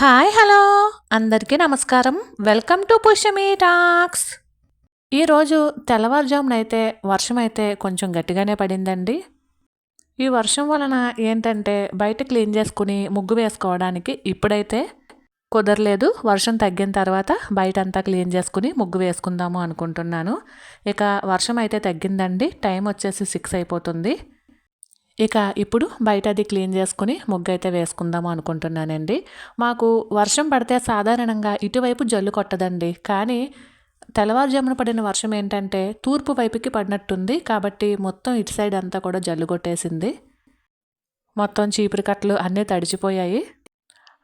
Hi hello. అందరికీ నమస్కారం. Welcome to Pushyami talks. ఈరోజు తెల్లవారుజామున అయితే వర్షం అయితే కొంచెం గట్టిగానే పడిందండి. ఈ వర్షం వలన ఏంటంటే బయట క్లీన్ చేసుకుని ముగ్గు వేసుకోవడానికి ఇప్పుడైతే కుదరలేదు. వర్షం తగ్గిన తర్వాత బయట అంతా క్లీన్ చేసుకుని ముగ్గు వేసుకుందాము అనుకుంటున్నాను. ఇక వర్షం అయితే తగ్గిందండి. టైం వచ్చేసి సిక్స్ అయిపోతుంది. ఇక ఇప్పుడు బయట అది క్లీన్ చేసుకుని ముగ్గు అయితే అనుకుంటున్నానండి. మాకు వర్షం పడితే సాధారణంగా ఇటువైపు జల్లు కొట్టదండి. కానీ తెల్లవారుజామున పడిన వర్షం ఏంటంటే తూర్పు వైపుకి పడినట్టుంది. కాబట్టి మొత్తం ఇటు సైడ్ అంతా కూడా జల్లు కొట్టేసింది. మొత్తం చీపురు కట్టలు అన్నీ తడిచిపోయాయి.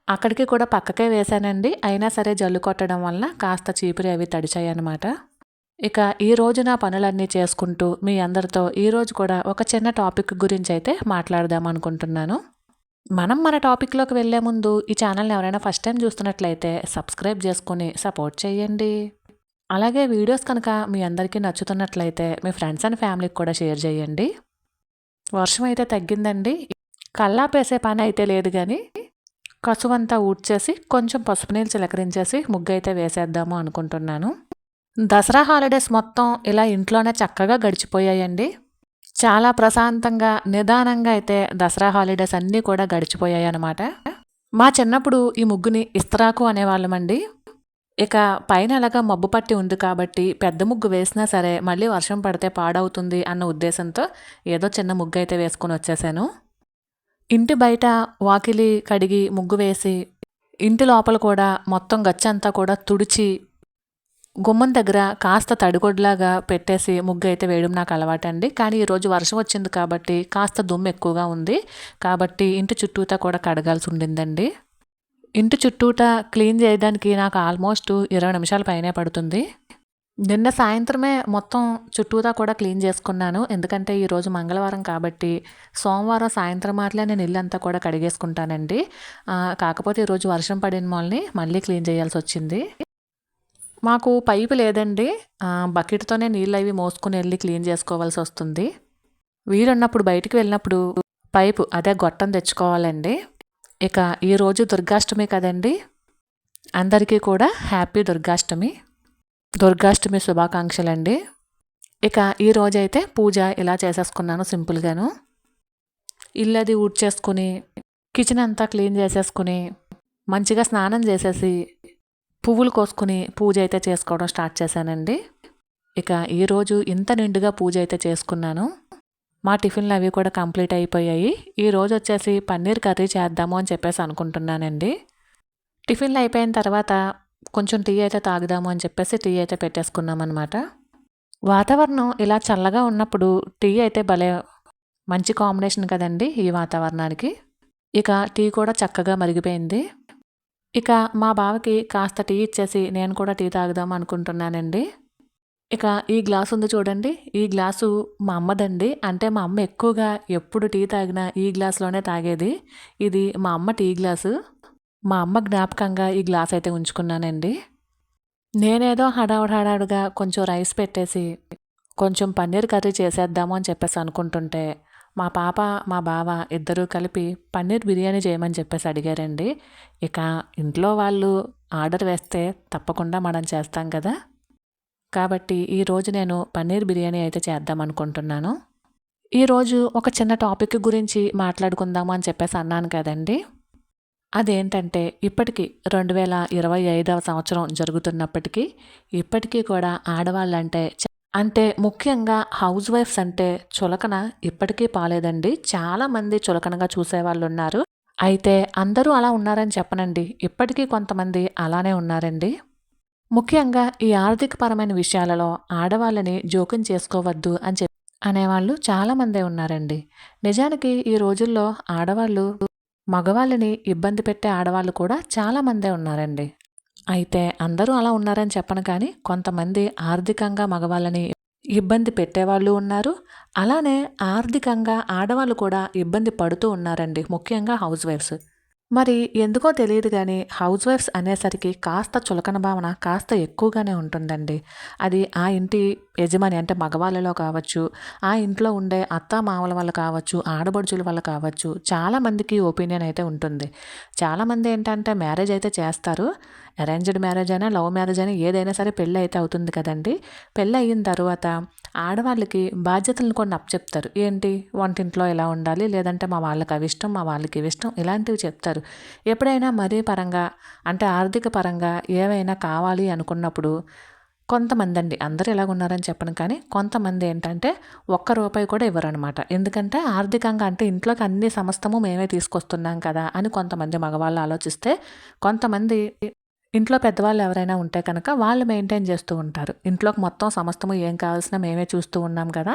అక్కడికి కూడా పక్కకే వేశానండి. అయినా సరే జల్లు కొట్టడం వలన కాస్త చీపురు అవి తడిచాయి అన్నమాట ఇక ఈ రోజు నా పనులన్నీ చేసుకుంటూ మీ అందరితో ఈరోజు కూడా ఒక చిన్న టాపిక్ గురించి అయితే మాట్లాడదాం అనుకుంటున్నాను. మనం మన టాపిక్లోకి వెళ్ళే ముందు ఈ ఛానల్ని ఎవరైనా ఫస్ట్ టైం చూస్తున్నట్లయితే సబ్స్క్రైబ్ చేసుకొని సపోర్ట్ చేయండి. అలాగే వీడియోస్ కనుక మీ అందరికీ నచ్చుతున్నట్లయితే మీ ఫ్రెండ్స్ అండ్ ఫ్యామిలీకి కూడా షేర్ చేయండి. వర్షం అయితే తగ్గిందండి. కల్లాపేసే పని అయితే లేదు కానీ కసువంతా ఊడ్చేసి కొంచెం పసుపు నీళ్ళు చిలకరించేసి ముగ్గు అయితే వేసేద్దాము అనుకుంటున్నాను. దసరా హాలిడేస్ మొత్తం ఇలా ఇంట్లోనే చక్కగా గడిచిపోయాయండి. చాలా ప్రశాంతంగా నిదానంగా అయితే దసరా హాలిడేస్ అన్నీ కూడా గడిచిపోయాయి అనమాట మా చిన్నప్పుడు ఈ ముగ్గుని ఇస్తరాకు అనేవాళ్ళమండి. ఇక పైన అలాగా మబ్బు పట్టి ఉంది కాబట్టి పెద్ద ముగ్గు వేసినా సరే మళ్ళీ వర్షం పడితే పాడవుతుంది అన్న ఉద్దేశంతో ఏదో చిన్న ముగ్గు అయితే వేసుకొని వచ్చేసాను. ఇంటి బయట వాకిలి కడిగి ముగ్గు వేసి ఇంటి లోపల కూడా మొత్తం గచ్చంతా కూడా తుడిచి గుమ్మం దగ్గర కాస్త తడిగొడ్లాగా పెట్టేసి ముగ్గు అయితే వేయడం నాకు అలవాటండి. కానీ ఈరోజు వర్షం వచ్చింది కాబట్టి కాస్త దుమ్ము ఎక్కువగా ఉంది. కాబట్టి ఇంటి చుట్టూతా కూడా కడగాల్సి ఉండిందండి. ఇంటి చుట్టూట క్లీన్ చేయడానికి నాకు ఆల్మోస్ట్ ఇరవై నిమిషాల పైనే పడుతుంది. నిన్న సాయంత్రమే మొత్తం చుట్టూతా కూడా క్లీన్ చేసుకున్నాను. ఎందుకంటే ఈరోజు మంగళవారం కాబట్టి సోమవారం సాయంత్రం మాటలే నేను ఇల్లంతా కూడా కడిగేసుకుంటానండి. కాకపోతే ఈరోజు వర్షం పడిన వాళ్ళని మళ్ళీ క్లీన్ చేయాల్సి వచ్చింది. మాకు పైపు లేదండి. బకెట్తోనే నీళ్ళు అవి మోసుకుని వెళ్ళి క్లీన్ చేసుకోవాల్సి వస్తుంది. వీరున్నప్పుడు బయటికి వెళ్ళినప్పుడు పైపు అదే గొట్టం తెచ్చుకోవాలండి. ఇక ఈరోజు దుర్గాష్టమి కదండి. అందరికీ కూడా హ్యాపీ దుర్గాష్టమి. దుర్గాష్టమి శుభాకాంక్షలండి. ఇక ఈరోజు అయితే పూజ ఇలా చేసేసుకున్నాను సింపుల్గాను. ఇల్లు అది ఊడ్చేసుకుని కిచెన్ అంతా క్లీన్ చేసేసుకుని మంచిగా స్నానం చేసేసి పువ్వులు కోసుకుని పూజ అయితే చేసుకోవడం స్టార్ట్ చేశానండి. ఇక ఈరోజు ఇంత నిండుగా పూజ అయితే చేసుకున్నాను. మా టిఫిన్లు అవి కూడా కంప్లీట్ అయిపోయాయి. ఈరోజు వచ్చేసి పన్నీర్ కర్రీ చేద్దాము అని చెప్పేసి అనుకుంటున్నానండి. టిఫిన్లు అయిపోయిన తర్వాత కొంచెం టీ అయితే తాగుదాము అని చెప్పేసి టీ అయితే పెట్టేసుకున్నాం అనమాట వాతావరణం ఇలా చల్లగా ఉన్నప్పుడు టీ అయితే భలే మంచి కాంబినేషన్ కదండి ఈ వాతావరణానికి. ఇక టీ కూడా చక్కగా మరిగిపోయింది. ఇక మా బావకి కాస్త టీ ఇచ్చేసి నేను కూడా టీ తాగుదాం అనుకుంటున్నానండి. ఇక ఈ గ్లాస్ ఉంది చూడండి. ఈ గ్లాసు మా అమ్మదండి. అంటే మా అమ్మ ఎక్కువగా ఎప్పుడు టీ తాగినా ఈ గ్లాస్లోనే తాగేది. ఇది మా అమ్మ టీ గ్లాసు. మా అమ్మ జ్ఞాపకంగా ఈ గ్లాస్ అయితే ఉంచుకున్నానండి. నేనేదో హడావుడు హడావుడిగా కొంచెం రైస్ పెట్టేసి కొంచెం పన్నీర్ కర్రీ చేసేద్దాము అని చెప్పేసి అనుకుంటుంటే మా పాప మా బావ ఇద్దరూ కలిపి పన్నీర్ బిర్యానీ చేయమని చెప్పేసి అడిగారండి. ఇక ఇంట్లో వాళ్ళు ఆర్డర్ వేస్తే తప్పకుండా మనం చేస్తాం కదా? కాబట్టి ఈరోజు నేను పన్నీర్ బిర్యానీ అయితే చేద్దాం అనుకుంటున్నాను. ఈరోజు ఒక చిన్న టాపిక్ గురించి మాట్లాడుకుందాము అని చెప్పేసి అన్నాను కదండి. అదేంటంటే ఇప్పటికీ రెండు వేల ఇరవై ఐదవ సంవత్సరం జరుగుతున్నప్పటికీ ఇప్పటికీ కూడా ఆడవాళ్ళంటే అంటే ముఖ్యంగా హౌస్ వైఫ్స్ అంటే చులకన ఇప్పటికీ పాలేదండి. చాలామంది చులకనగా చూసేవాళ్ళు ఉన్నారు అయితే అందరూ అలా ఉన్నారని చెప్పనండి. ఇప్పటికీ కొంతమంది అలానే ఉన్నారండి. ముఖ్యంగా ఈ ఆర్థికపరమైన విషయాలలో ఆడవాళ్ళని జోక్యం చేసుకోవద్దు అని చెప్పి అనేవాళ్ళు చాలామందే ఉన్నారండి. నిజానికి ఈ రోజుల్లో ఆడవాళ్ళు మగవాళ్ళని ఇబ్బంది పెట్టే ఆడవాళ్ళు కూడా చాలామందే ఉన్నారండి. అయితే అందరూ అలా ఉన్నారని చెప్పను కానీ కొంతమంది ఆర్థికంగా మగవాళ్ళని ఇబ్బంది పెట్టేవాళ్ళు ఉన్నారు. అలానే ఆర్థికంగా ఆడవాళ్ళు కూడా ఇబ్బంది పడుతూ ఉన్నారండి ముఖ్యంగా హౌస్ వైఫ్స్ మరి ఎందుకో తెలియదు కానీ హౌస్ వైఫ్స్ అనేసరికి కాస్త చులకన భావన కాస్త ఎక్కువగానే ఉంటుందండి. అది ఆ ఇంటి యజమాని అంటే మగవాళ్ళలో కావచ్చు ఆ ఇంట్లో ఉండే అత్త మామల వల్ల కావచ్చు ఆడబడుచుల వల్ల కావచ్చు చాలామందికి ఒపీనియన్ అయితే ఉంటుంది. చాలామంది ఏంటంటే మ్యారేజ్ అయితే చేస్తారు అరేంజ్డ్ మ్యారేజ్ అయినా లవ్ మ్యారేజ్ అయినా ఏదైనా సరే పెళ్ళి అయితే అవుతుంది కదండి. పెళ్ళి అయిన తర్వాత ఆడవాళ్ళకి బాధ్యతలను కొన్ని అప్పచెప్తారు ఏంటి? వంటింట్లో ఎలా ఉండాలి? లేదంటే మా వాళ్ళకి అవి ఇష్టం మా వాళ్ళకి ఇవి ఇష్టం ఇలాంటివి చెప్తారు. ఎప్పుడైనా మరీ పరంగా అంటే ఆర్థిక పరంగా ఏవైనా కావాలి అనుకున్నప్పుడు కొంతమంది అండి అందరూ ఎలాగున్నారని చెప్పను కానీ కొంతమంది ఏంటంటే ఒక్క రూపాయి కూడా ఇవ్వరనమాట ఎందుకంటే ఆర్థికంగా అంటే ఇంట్లోకి అన్ని సమస్తము మేమే తీసుకొస్తున్నాం కదా అని కొంతమంది మగవాళ్ళు ఆలోచిస్తే కొంతమంది ఇంట్లో పెద్దవాళ్ళు ఎవరైనా ఉంటే కనుక వాళ్ళు మెయింటైన్ చేస్తూ ఉంటారు. ఇంట్లోకి మొత్తం సమస్తము ఏం కావాల్సిన మేమే చూస్తూ ఉన్నాం కదా.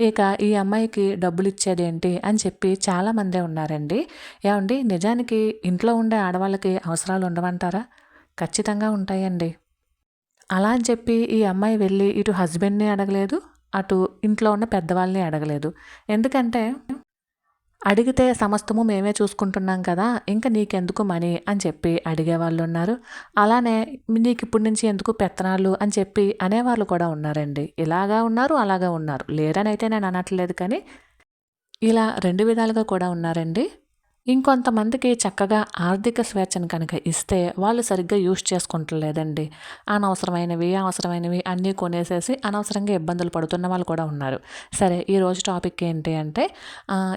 ఇక ఈ అమ్మాయికి డబ్బులు ఇచ్చేది ఏంటి అని చెప్పి చాలామందే ఉన్నారండి. ఏమండి నిజానికి ఇంట్లో ఉండే ఆడవాళ్ళకి అవసరాలు ఉండవంటారా? ఖచ్చితంగా ఉంటాయండి. అలా అని చెప్పి ఈ అమ్మాయి వెళ్ళి ఇటు హస్బెండ్ని అడగలేదు అటు ఇంట్లో ఉన్న పెద్దవాళ్ళని అడగలేదు. ఎందుకంటే అడిగితే సమస్తము మేమే చూసుకుంటున్నాం కదా ఇంకా నీకెందుకు మనీ అని చెప్పి అడిగేవాళ్ళు ఉన్నారు అలానే నీకు ఇప్పటి నుంచి ఎందుకు పెత్తనాలు అని చెప్పి అనేవాళ్ళు కూడా ఉన్నారండి. ఇలాగా ఉన్నారు అలాగా ఉన్నారు. లేరని అయితే నేను అనట్లేదు కానీ ఇలా రెండు విధాలుగా కూడా ఉన్నారండి. ఇంకొంతమందికి చక్కగా ఆర్థిక స్వేచ్ఛను కనుక ఇస్తే వాళ్ళు సరిగ్గా యూజ్ చేసుకుంటలేదండి. అనవసరమైనవి అవసరమైనవి అన్నీ కొనేసేసి అనవసరంగా ఇబ్బందులు పడుతున్న వాళ్ళు కూడా ఉన్నారు. సరే ఈరోజు టాపిక్ ఏంటి అంటే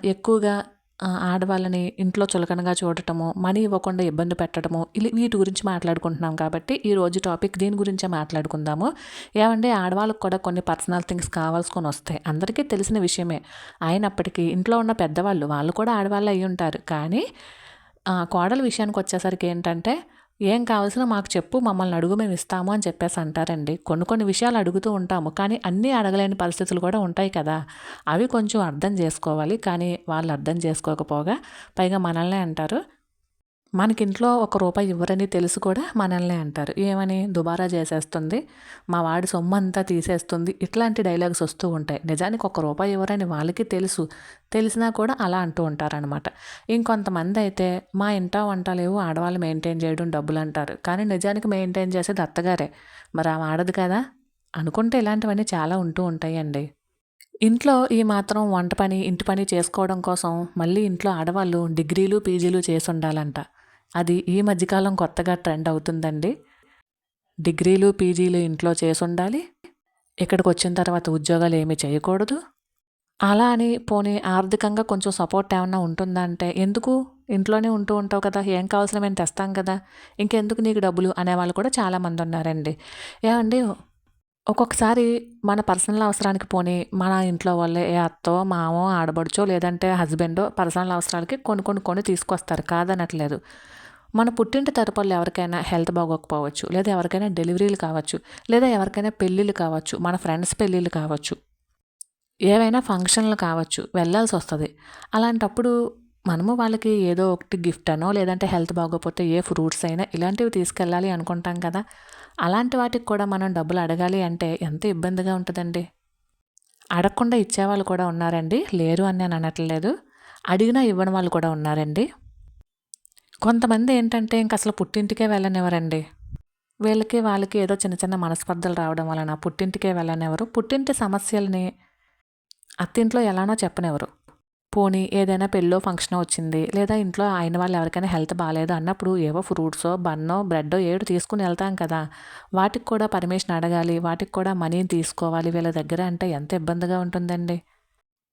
ఎక్కువగా ఆడవాళ్ళని ఇంట్లో చులకనగా చూడటము మనీ ఇవ్వకుండా ఇబ్బంది పెట్టడము వీటి గురించి మాట్లాడుకుంటున్నాం కాబట్టి ఈ రోజు టాపిక్ దీని గురించే మాట్లాడుకుందాము. ఏమంటే ఆడవాళ్ళకు కూడా కొన్ని పర్సనల్ థింగ్స్ కావాల్సుకొని వస్తాయి. అందరికీ తెలిసిన విషయమే. అయినప్పటికీ ఇంట్లో ఉన్న పెద్దవాళ్ళు వాళ్ళు కూడా ఆడవాళ్ళు అయి ఉంటారు కానీ కోడల విషయానికి వచ్చేసరికి ఏంటంటే ఏం కావాల్సిన మాకు చెప్పు మమ్మల్ని అడుగు మేము ఇస్తాము అని చెప్పేసి అంటారండి. కొన్ని కొన్ని విషయాలు అడుగుతూ ఉంటాము. కానీ అన్నీ అడగలేని పరిస్థితులు కూడా ఉంటాయి కదా. అవి కొంచెం అర్థం చేసుకోవాలి. కానీ వాళ్ళు అర్థం చేసుకోకపోగా పైగా మనల్నే అంటారు. మనకింట్లో ఒక రూపాయి ఇవ్వరని తెలుసు కూడా మనల్ని అంటారు. ఏమని? దుబారా చేసేస్తుంది మా వాడి సొమ్ము అంతా తీసేస్తుంది ఇట్లాంటి డైలాగ్స్ వస్తూ ఉంటాయి. నిజానికి ఒక రూపాయి ఇవ్వరని వాళ్ళకి తెలుసు. తెలిసినా కూడా అలా అంటూ ఉంటారనమాట ఇంకొంతమంది అయితే మా ఇంట వంట లేవు ఆడవాళ్ళు మెయింటైన్ చేయడం డబ్బులు అంటారు. కానీ నిజానికి మెయింటైన్ చేసేది అత్తగారే. మరి ఆ ఆడదు కదా? అనుకుంటే ఇలాంటివన్నీ చాలా ఉంటూ ఉంటాయండి. ఇంట్లో ఈ మాత్రం వంట పని ఇంటి పని చేసుకోవడం కోసం మళ్ళీ ఇంట్లో ఆడవాళ్ళు డిగ్రీలు పీజీలు చేసి ఉండాలంట. అది ఈ మధ్యకాలం కొత్తగా ట్రెండ్ అవుతుందండి. డిగ్రీలు పీజీలు ఇంట్లో చేసి ఉండాలి ఇక్కడికి వచ్చిన తర్వాత ఉద్యోగాలు ఏమీ చేయకూడదు. అలా అని పోనీ ఆర్థికంగా కొంచెం సపోర్ట్ ఏమన్నా ఉంటుందా అంటే ఎందుకు? ఇంట్లోనే ఉంటూ ఉంటావు కదా ఏం కావాల్సిన మేము తెస్తాం కదా ఇంకెందుకు నీకు డబ్బులు అనేవాళ్ళు కూడా చాలామంది ఉన్నారండి. ఏమండి ఒక్కొక్కసారి మన పర్సనల్ అవసరానికి పోనీ మన ఇంట్లో వాళ్ళే ఏ అత్తో మామో ఆడబడుచో లేదంటే హస్బెండో పర్సనల్ అవసరాలకి కొన్ని కొన్ని కొని తీసుకొస్తారు కాదనట్లేదు. మన పుట్టింటి తరపుల్లో ఎవరికైనా హెల్త్ బాగోకపోవచ్చు లేదా ఎవరికైనా డెలివరీలు కావచ్చు లేదా ఎవరికైనా పెళ్ళిళ్ళు కావచ్చు మన ఫ్రెండ్స్ పెళ్ళిళ్ళు కావచ్చు ఏవైనా ఫంక్షన్లు కావచ్చు వెళ్ళాల్సి వస్తుంది. అలాంటప్పుడు మనము వాళ్ళకి ఏదో ఒకటి గిఫ్ట్ అనో లేదంటే హెల్త్ బాగోకపోతే ఏ ఫ్రూట్స్ అయినా ఇలాంటివి తీసుకెళ్ళాలి అనుకుంటాం కదా. అలాంటి వాటికి కూడా మనం డబ్బులు అడగాలి అంటే ఎంత ఇబ్బందిగా ఉంటుందండి? అడగకుండా ఇచ్చేవాళ్ళు కూడా ఉన్నారండి. లేరు అని నేను అనట్లేదు. అడిగినా ఇవ్వని వాళ్ళు కూడా ఉన్నారండి. కొంతమంది ఏంటంటే ఇంక అసలు పుట్టింటికే వెళ్ళనివ్వరండి. వీళ్ళకి వాళ్ళకి ఏదో చిన్న చిన్న మనస్పర్ధలు రావడం వలన పుట్టింటికే వెళ్ళనివ్వరు. పుట్టింటి సమస్యల్ని అత్తింట్లో ఎలానో చెప్పనివ్వరు. పోనీ ఏదైనా పెళ్ళో ఫంక్షన్ వచ్చింది లేదా ఇంట్లో అయిన వాళ్ళు ఎవరికైనా హెల్త్ బాగాలేదు అన్నప్పుడు ఏవో ఫ్రూట్సో బన్నో బ్రెడ్డో ఏడు తీసుకుని వెళ్తాం కదా. వాటికి కూడా పర్మిషన్ అడగాలి వాటికి కూడా మనీ తీసుకోవాలి వీళ్ళ దగ్గర అంటే ఎంత ఇబ్బందిగా ఉంటుందండి.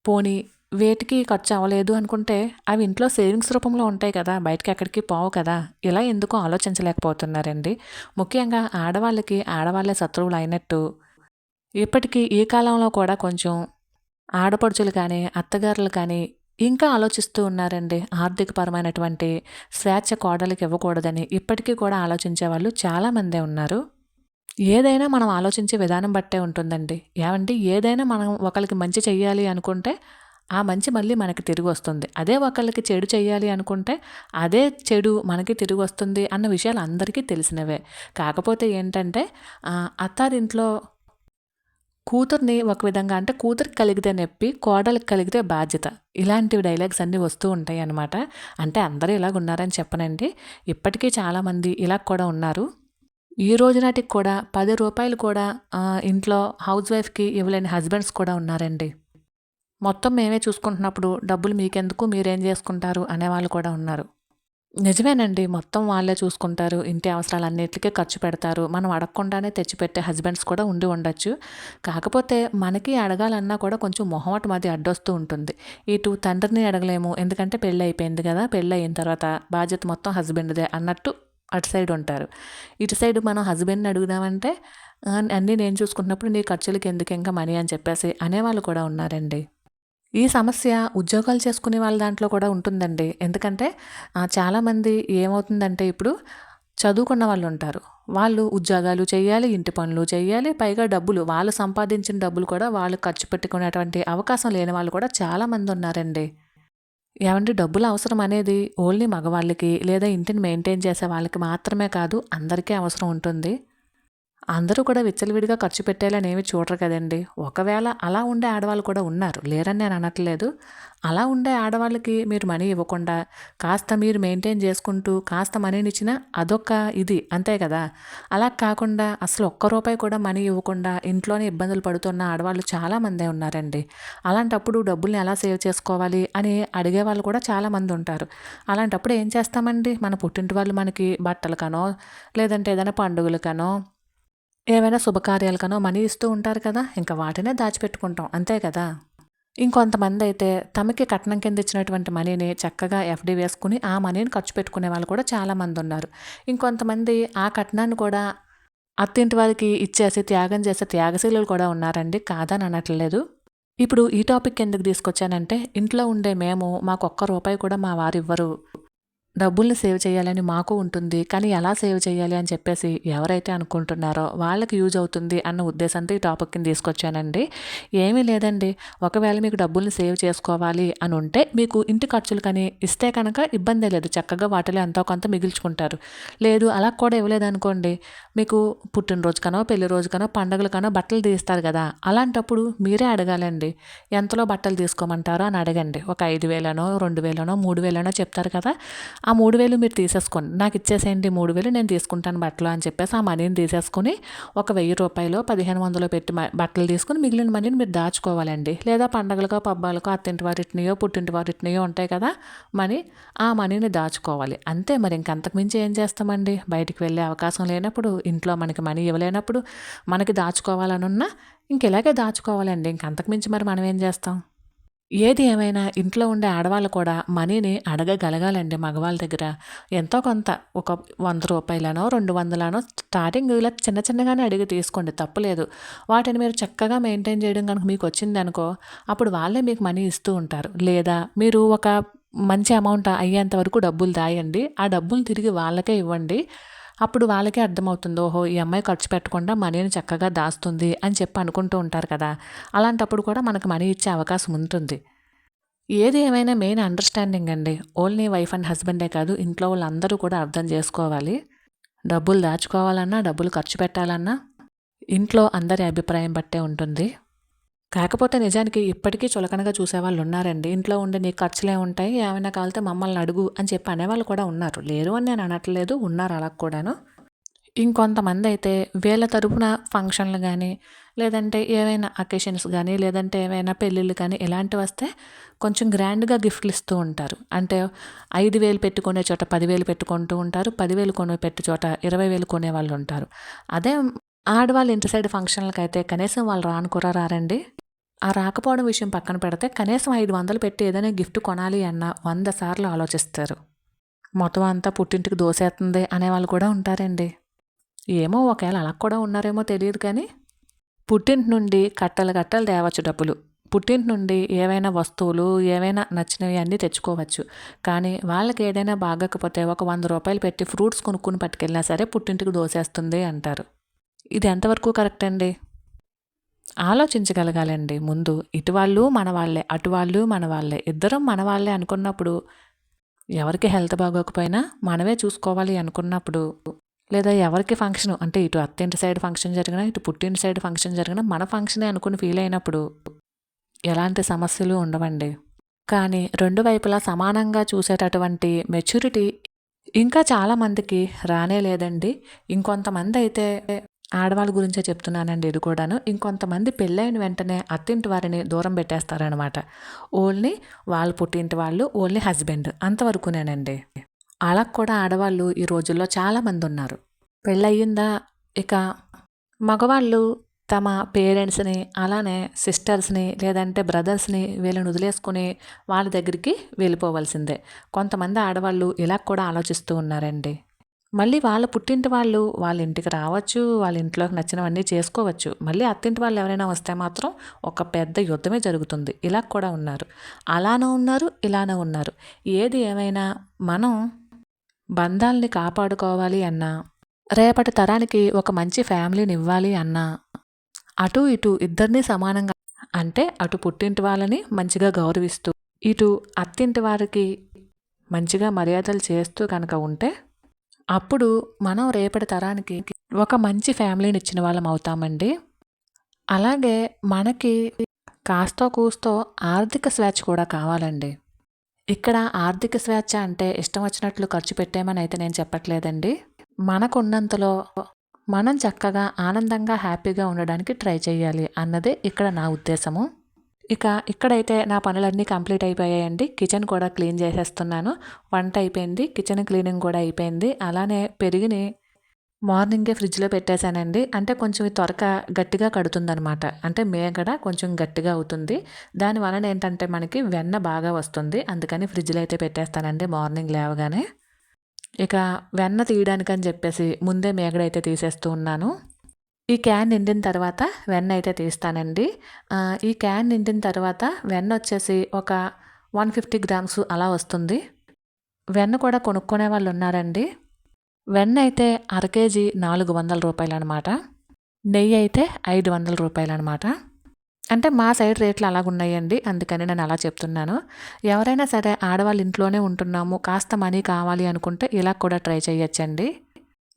పోనీ వేటికి ఖర్చు అవ్వలేదు అనుకుంటే అవి ఇంట్లో సేవింగ్స్ రూపంలో ఉంటాయి కదా బయటకి ఎక్కడికి పోవు కదా. ఇలా ఎందుకో ఆలోచించలేకపోతున్నారండి? ముఖ్యంగా ఆడవాళ్ళకి ఆడవాళ్ళే శత్రువులు అయినట్టు. ఇప్పటికీ ఈ కాలంలో కూడా కొంచెం ఆడపడుచులు కానీ అత్తగారులు కానీ ఇంకా ఆలోచిస్తూ ఉన్నారండి. ఆర్థికపరమైనటువంటి స్వేచ్ఛ కోడలికి ఇవ్వకూడదని ఇప్పటికీ కూడా ఆలోచించే వాళ్ళు చాలామందే ఉన్నారు. ఏదైనా మనం ఆలోచించే విధానం బట్టే ఉంటుందండి. ఏమంటే ఏదైనా మనం ఒకరికి మంచి చెయ్యాలి అనుకుంటే ఆ మంచి మళ్ళీ మనకి తిరిగి వస్తుంది. అదే ఒకళ్ళకి చెడు చేయాలి అనుకుంటే అదే చెడు మనకి తిరిగి వస్తుంది అన్న విషయాలు అందరికీ తెలిసినవే. కాకపోతే ఏంటంటే అత్తారింట్లో కూతుర్ని ఒక విధంగా అంటే కూతురికి కలిగితే నొప్పి కోడలికి కలిగితే బాధ్యత. ఇలాంటివి డైలాగ్స్ అన్నీ వస్తూ ఉంటాయి అన్నమాట. అంటే అందరూ ఇలాగ ఉన్నారని చెప్పనండి. ఇప్పటికీ చాలామంది ఇలా కూడా ఉన్నారు. ఈ రోజు నాటికి కూడా పది రూపాయలు కూడా ఇంట్లో హౌస్ వైఫ్కి ఇవ్వలేని హస్బెండ్స్ కూడా ఉన్నారండి. మొత్తం మేమే చూసుకుంటున్నప్పుడు డబ్బులు మీకెందుకు? మీరేం చేసుకుంటారు? అనేవాళ్ళు కూడా ఉన్నారు. నిజమేనండి. మొత్తం వాళ్ళే చూసుకుంటారు. ఇంటి అవసరాలన్నిటికీ ఖర్చు పెడతారు. మనం అడగకుండానే తెచ్చిపెట్టే హస్బెండ్స్ కూడా ఉండి ఉండొచ్చు. కాకపోతే మనకి అడగాలన్నా కూడా కొంచెం మొహమాట మాది అడ్డొస్తూ ఉంటుంది. ఇటు తండ్రిని అడగలేము. ఎందుకంటే పెళ్ళి అయిపోయింది కదా. పెళ్ళి అయిన తర్వాత బాధ్యత మొత్తం హస్బెండ్దే అన్నట్టు అటు సైడ్ ఉంటారు. ఇటు సైడ్ మనం హస్బెండ్ని అడుగుదామంటే అన్నీ నేను చూసుకుంటున్నప్పుడు నీ ఖర్చులకి ఎందుకు ఇంకా మనీ? అని చెప్పేసి అనేవాళ్ళు కూడా ఉన్నారండి. ఈ సమస్య ఉద్యోగాలు చేసుకునే వాళ్ళ దాంట్లో కూడా ఉంటుందండి. ఎందుకంటే చాలామంది ఏమవుతుందంటే ఇప్పుడు చదువుకున్న వాళ్ళు ఉంటారు. వాళ్ళు ఉద్యోగాలు చేయాలి ఇంటి పనులు చేయాలి పైగా డబ్బులు వాళ్ళు సంపాదించిన డబ్బులు కూడా వాళ్ళు ఖర్చు పెట్టుకునేటువంటి అవకాశం లేని వాళ్ళు కూడా చాలామంది ఉన్నారండి. ఏమంటే డబ్బులు అవసరం అనేది ఓన్లీ మగవాళ్ళకి లేదా ఇంటిని మెయింటైన్ చేసే వాళ్ళకి మాత్రమే కాదు అందరికీ అవసరం ఉంటుంది. అందరూ కూడా విచ్చలవిడిగా ఖర్చు పెట్టేయాలని ఏమి చూడరు కదండి. ఒకవేళ అలా ఉండే ఆడవాళ్ళు కూడా ఉన్నారు. లేరని నేను అనట్లేదు. అలా ఉండే ఆడవాళ్ళకి మీరు మనీ ఇవ్వకుండా కాస్త మీరు మెయింటైన్ చేసుకుంటూ కాస్త మనీని ఇచ్చినా అదొక ఇది అంతే కదా? అలా కాకుండా అసలు ఒక్క రూపాయి కూడా మనీ ఇవ్వకుండా ఇంట్లోనే ఇబ్బందులు పడుతున్న ఆడవాళ్ళు చాలామందే ఉన్నారండి. అలాంటప్పుడు డబ్బుల్ని ఎలా సేవ్ చేసుకోవాలి అని అడిగే వాళ్ళు కూడా చాలామంది ఉంటారు. అలాంటప్పుడు ఏం చేస్తామండి? మన పుట్టింటి వాళ్ళు మనకి బట్టలకనో లేదంటే ఏదైనా పండుగలకనో ఏమైనా శుభకార్యాలకనో మనీ ఇస్తూ ఉంటారు కదా ఇంకా వాటినే దాచిపెట్టుకుంటాం అంతే కదా? ఇంకొంతమంది అయితే తమకి కట్నం కింద ఇచ్చినటువంటి మనీని చక్కగా ఎఫ్డి వేసుకుని ఆ మనీని ఖర్చు పెట్టుకునే వాళ్ళు కూడా చాలామంది ఉన్నారు ఇంకొంతమంది ఆ కట్నాన్ని కూడా అత్తింటి వారికి ఇచ్చేసి త్యాగం చేసే త్యాగశీలులు కూడా ఉన్నారండి కాదని అనట్లేదు. ఇప్పుడు ఈ టాపిక్ ఎందుకు తీసుకొచ్చానంటే ఇంట్లో ఉండే మేము మాకు ఒక్క రూపాయి కూడా మా వారు ఇవ్వరు. డబ్బుల్ని సేవ్ చేయాలని మాకు ఉంటుంది కానీ ఎలా సేవ్ చేయాలి అని చెప్పేసి ఎవరైతే అనుకుంటున్నారో వాళ్ళకి యూజ్ అవుతుంది అన్న ఉద్దేశంతో ఈ టాపిక్ని తీసుకొచ్చానండి. ఏమీ లేదండి. ఒకవేళ మీకు డబ్బుల్ని సేవ్ చేసుకోవాలి అని ఉంటే మీకు ఇంటి ఖర్చులు కానీ ఇస్తే కనుక ఇబ్బందే లేదు. చక్కగా వాటిలో ఎంతో కొంత మిగిల్చుకుంటారు. లేదు అలా కూడా ఇవ్వలేదనుకోండి. మీకు పుట్టినరోజుకనో పెళ్ళి రోజుకనో పండగలకనో బట్టలు తీస్తారు కదా. అలాంటప్పుడు మీరే అడగాలండి. ఎంతలో బట్టలు తీసుకోమంటారో అని అడగండి. ఒక ఐదు వేలనో రెండు వేలనో మూడు వేలనో చెప్తారు కదా. ఆ మూడు వేలు మీరు తీసేసుకోండి. నాకు ఇచ్చేసేయండి మూడు వేలు నేను తీసుకుంటాను బట్టలు అని చెప్పేసి ఆ మనీని తీసేసుకుని ఒక వెయ్యి రూపాయలు పదిహేను వందలు పెట్టి బట్టలు తీసుకుని మిగిలిన మనీని మీరు దాచుకోవాలండి. లేదా పండగలకో పబ్బాలకో అత్తింటి వారిటినియో పుట్టింటి వారిటినియో ఉంటాయి కదా మనీ ఆ మనీని దాచుకోవాలి. అంతే మరి ఇంకంతకు మించి ఏం చేస్తామండి? బయటికి వెళ్ళే అవకాశం లేనప్పుడు ఇంట్లో మనకి మనీ ఇవ్వలేనప్పుడు మనకి దాచుకోవాలనున్నా ఇంక ఇలాగే దాచుకోవాలండి? ఇంకంతకు మించి మరి మనం ఏం చేస్తాం? ఏది ఏమైనా ఇంట్లో ఉండే ఆడవాళ్ళు కూడా మనీని అడగగలగాలండి మగవాళ్ళ దగ్గర. ఎంతో కొంత ఒక వంద రూపాయలనో రెండు వందలనో స్టార్టింగ్ ఇలా చిన్న చిన్నగానే అడిగి తీసుకోండి తప్పులేదు వాటిని మీరు చక్కగా మెయింటైన్ చేయడం కనుక మీకు వచ్చింది అనుకో అప్పుడు వాళ్ళే మీకు మనీ ఇస్తూ ఉంటారు. లేదా మీరు ఒక మంచి అమౌంట్ అయ్యేంత వరకు డబ్బులు దాయండి. ఆ డబ్బులు తిరిగి వాళ్ళకే ఇవ్వండి. అప్పుడు వాళ్ళకే అర్థమవుతుంది ఓహో ఈ అమ్మాయి ఖర్చు పెట్టకుండా మనీని చక్కగా దాస్తుంది అని చెప్పి అనుకుంటూ ఉంటారు కదా. అలాంటప్పుడు కూడా మనకు మనీ ఇచ్చే అవకాశం ఉంటుంది. ఏది ఏమైనా మెయిన్ అండర్స్టాండింగ్ అండి. ఓన్లీ వైఫ్ అండ్ హస్బెండే కాదు ఇంట్లో వాళ్ళందరూ కూడా అర్థం చేసుకోవాలి. డబ్బులు దాచుకోవాలన్నా డబ్బులు ఖర్చు పెట్టాలన్నా ఇంట్లో అందరి అభిప్రాయం బట్టే ఉంటుంది. కాకపోతే నిజానికి ఇప్పటికీ చులకనగా చూసేవాళ్ళు ఉన్నారండి. ఇంట్లో ఉండే నీ ఖర్చులే ఉంటాయి ఏమైనా కావాలితే మమ్మల్ని అడుగు అని చెప్పి అనేవాళ్ళు కూడా ఉన్నారు. లేరు అని నేను అనట్లేదు ఉన్నారు అలా కూడాను. ఇంకొంతమంది అయితే వీళ్ళ తరపున ఫంక్షన్లు కానీ లేదంటే ఏవైనా అకేషన్స్ కానీ లేదంటే ఏవైనా పెళ్ళిళ్ళు కానీ ఇలాంటివి వస్తే కొంచెం గ్రాండ్గా గిఫ్ట్లు ఇస్తూ ఉంటారు. అంటే ఐదు వేలు పెట్టుకునే చోట పదివేలు పెట్టుకుంటూ ఉంటారు పదివేలు కొనే పెట్టే చోట ఇరవై వేలు కొనే వాళ్ళు ఉంటారు. అదే ఆడవాళ్ళు ఇంటి సైడ్ ఫంక్షన్లకైతే అయితే కనీసం వాళ్ళు రాను కూడా రారండి. ఆ రాకపోవడం విషయం పక్కన పెడితే కనీసం ఐదు వందలు పెట్టి ఏదైనా గిఫ్ట్ కొనాలి అన్న వంద సార్లు ఆలోచిస్తారు. మొత్తం అంతా పుట్టింటికి దోసేస్తుంది అనేవాళ్ళు కూడా ఉంటారండి. ఏమో ఒకవేళ అలా కూడా ఉన్నారేమో తెలియదు కానీ పుట్టింటి నుండి కట్టలు కట్టలు తేవచ్చు డబ్బులు. పుట్టింటి నుండి ఏవైనా వస్తువులు ఏవైనా నచ్చినవి అన్నీ తెచ్చుకోవచ్చు. కానీ వాళ్ళకి ఏదైనా బాగకపోతే ఒక వంద రూపాయలు పెట్టి ఫ్రూట్స్ కొనుక్కుని పట్టుకెళ్ళినా సరే పుట్టింటికి దోసేస్తుంది అంటారు. ఇది ఎంతవరకు కరెక్ట్ అండి? ఆలోచించగలగాలండి. ముందు ఇటువాళ్ళు మన వాళ్ళే అటువాళ్ళు మన వాళ్ళే. ఇద్దరం మన వాళ్ళే అనుకున్నప్పుడు ఎవరికి హెల్త్ బాగోకపోయినా మనమే చూసుకోవాలి అనుకున్నప్పుడు లేదా ఎవరికి ఫంక్షన్ అంటే ఇటు అత్తింటి సైడ్ ఫంక్షన్ జరిగినా ఇటు పుట్టింటి సైడ్ ఫంక్షన్ జరిగినా మన ఫంక్షనే అనుకుని ఫీల్ అయినప్పుడు ఎలాంటి సమస్యలు ఉండవండి. కానీ రెండు వైపులా సమానంగా చూసేటటువంటి మెచ్యూరిటీ ఇంకా చాలామందికి రానే లేదండి. ఇంకొంతమంది అయితే ఆడవాళ్ళ గురించే చెప్తున్నానండి ఇది కూడాను. ఇంకొంతమంది పెళ్ళైన వెంటనే అత్తింటి వారిని దూరం పెట్టేస్తారనమాట ఓన్లీ వాళ్ళు పుట్టింటి వాళ్ళు ఓన్లీ హస్బెండ్ అంతవరకునేనండి. అలా కూడా ఆడవాళ్ళు ఈ రోజుల్లో చాలామంది ఉన్నారు పెళ్ళయిందా ఇక మగవాళ్ళు తమ పేరెంట్స్ని అలానే సిస్టర్స్ని లేదంటే బ్రదర్స్ని వీళ్ళని వదిలేసుకుని వాళ్ళ దగ్గరికి వెళ్ళిపోవాల్సిందే. కొంతమంది ఆడవాళ్ళు ఇలా కూడా ఆలోచిస్తూ ఉన్నారండి. మళ్ళీ వాళ్ళ పుట్టింటి వాళ్ళు వాళ్ళ ఇంటికి రావచ్చు వాళ్ళ ఇంట్లోకి నచ్చినవన్నీ చేసుకోవచ్చు. మళ్ళీ అత్తింటి వాళ్ళు ఎవరైనా వస్తే మాత్రం ఒక పెద్ద యుద్ధమే జరుగుతుంది. ఇలా కూడా ఉన్నారు. అలానే ఉన్నారు ఇలానే ఉన్నారు. ఏది ఏమైనా మనం బంధాల్ని కాపాడుకోవాలి అన్నా రేపటి తరానికి ఒక మంచి ఫ్యామిలీని ఇవ్వాలి అన్నా అటు ఇటు ఇద్దరిని సమానంగా అంటే అటు పుట్టింటి వాళ్ళని మంచిగా గౌరవిస్తూ ఇటు అత్తింటి వారికి మంచిగా మర్యాదలు చేస్తూ కనుక ఉంటే అప్పుడు మనం రేపటి తరానికి ఒక మంచి ఫ్యామిలీని ఇచ్చిన వాళ్ళం అవుతామండి. అలాగే మనకి కాస్తో కూస్తో ఆర్థిక స్వేచ్ఛ కూడా కావాలండి. ఇక్కడ ఆర్థిక స్వేచ్ఛ అంటే ఇష్టం వచ్చినట్లు ఖర్చు పెట్టామని అయితే నేను చెప్పట్లేదండి. మనకున్నంతలో మనం చక్కగా ఆనందంగా హ్యాపీగా ఉండడానికి ట్రై చేయాలి అన్నదే ఇక్కడ నా ఉద్దేశము. ఇక ఇక్కడైతే నా పనులన్నీ కంప్లీట్ అయిపోయాయండి. కిచెన్ కూడా క్లీన్ చేసేస్తున్నాను. వంట అయిపోయింది. కిచెన్ క్లీనింగ్ కూడా అయిపోయింది. అలానే పెరిగిని మార్నింగే ఫ్రిడ్జ్లో పెట్టేశానండి. అంటే కొంచెం త్వరగా గట్టిగా కడుతుందనమాట అంటే మేగడ కొంచెం గట్టిగా అవుతుంది. దాని వలన ఏంటంటే మనకి వెన్న బాగా వస్తుంది. అందుకని ఫ్రిడ్జ్లో అయితే పెట్టేస్తానండి మార్నింగ్ లేవగానే. ఇక వెన్న తీయడానికని చెప్పేసి ముందే మేగడైతే తీసేస్తూ ఉన్నాను. ఈ క్యాన్ నిండిన తర్వాత వెన్న అయితే తీస్తానండి. ఈ క్యాన్ నిండిన తర్వాత వెన్న వచ్చేసి ఒక వన్ ఫిఫ్టీ గ్రామ్స్ అలా వస్తుంది. వెన్న కూడా కొనుక్కునే వాళ్ళు ఉన్నారండి. వెన్న అయితే అర కేజీ నాలుగు వందల రూపాయలు అనమాట నెయ్యి అయితే ఐదు వందల రూపాయలు అనమాట అంటే మా సైడ్ రేట్లు అలాగున్నాయండి అందుకని నేను అలా చెప్తున్నాను. ఎవరైనా సరే ఆడవాళ్ళు ఇంట్లోనే ఉంటున్నాము కాస్త మనీ కావాలి అనుకుంటే ఇలా కూడా ట్రై చేయొచ్చండి.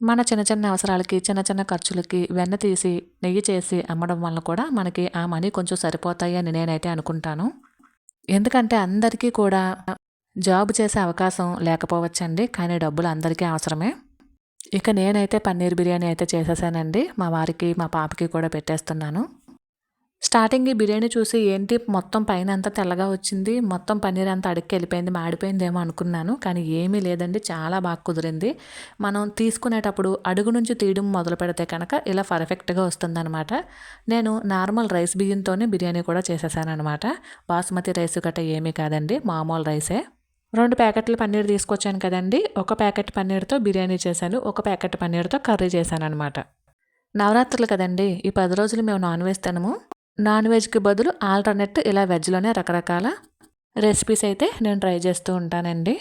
మన చిన్న చిన్న అవసరాలకి చిన్న చిన్న ఖర్చులకి వెన్న తీసి నెయ్యి చేసి అమ్మడం వల్ల కూడా మనకి ఆ మనీ కొంచెం సరిపోతాయి అని నేనైతే అనుకుంటాను. ఎందుకంటే అందరికీ కూడా జాబ్ చేసే అవకాశం లేకపోవచ్చండి. కానీ డబ్బులు అందరికీ అవసరమే. ఇక నేనైతే పన్నీర్ బిర్యానీ అయితే చేసేసానండి. మా వారికి మా పాపకి కూడా పెట్టేస్తున్నాను. స్టార్టింగ్ ఈ బిర్యానీ చూసి ఏంటి మొత్తం పైన అంతా తెల్లగా వచ్చింది మొత్తం పన్నీర్ అంతా అడుక్కి వెళ్ళిపోయింది మాడిపోయిందేమో అనుకున్నాను కానీ ఏమీ లేదండి చాలా బాగా కుదిరింది. మనం తీసుకునేటప్పుడు అడుగు నుంచి తీయడం మొదలు పెడితే కనుక ఇలా పర్ఫెక్ట్గా వస్తుందన్నమాట. నేను నార్మల్ రైస్ బియ్యంతోనే బిర్యానీ కూడా చేసేసానమాట అనమాట బాస్మతి రైస్ గట్ట ఏమీ కాదండి మామూలు రైసే. రెండు ప్యాకెట్లు పన్నీర్ తీసుకొచ్చాను కదండి ఒక ప్యాకెట్ పన్నీర్తో బిర్యానీ చేశాను ఒక ప్యాకెట్ పన్నీర్తో కర్రీ చేశాను అనమాట నవరాత్రులు కదండి ఈ పది రోజులు మేము నాన్ వెజ్ తినము. నాన్ వెజ్కి బదులు ఆల్టర్నేట్ ఇలా వెజ్లోనే రకరకాల రెసిపీస్ అయితే నేను ట్రై చేస్తూ ఉంటానండి.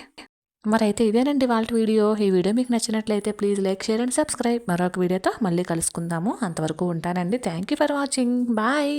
మరి అయితే ఇదేనండి వాళ్ళ వీడియో. ఈ వీడియో మీకు నచ్చినట్లయితే please like share and subscribe. మరొక వీడియోతో మళ్ళీ కలుసుకుందాము. అంతవరకు ఉంటానండి. Thank you for watching. Bye.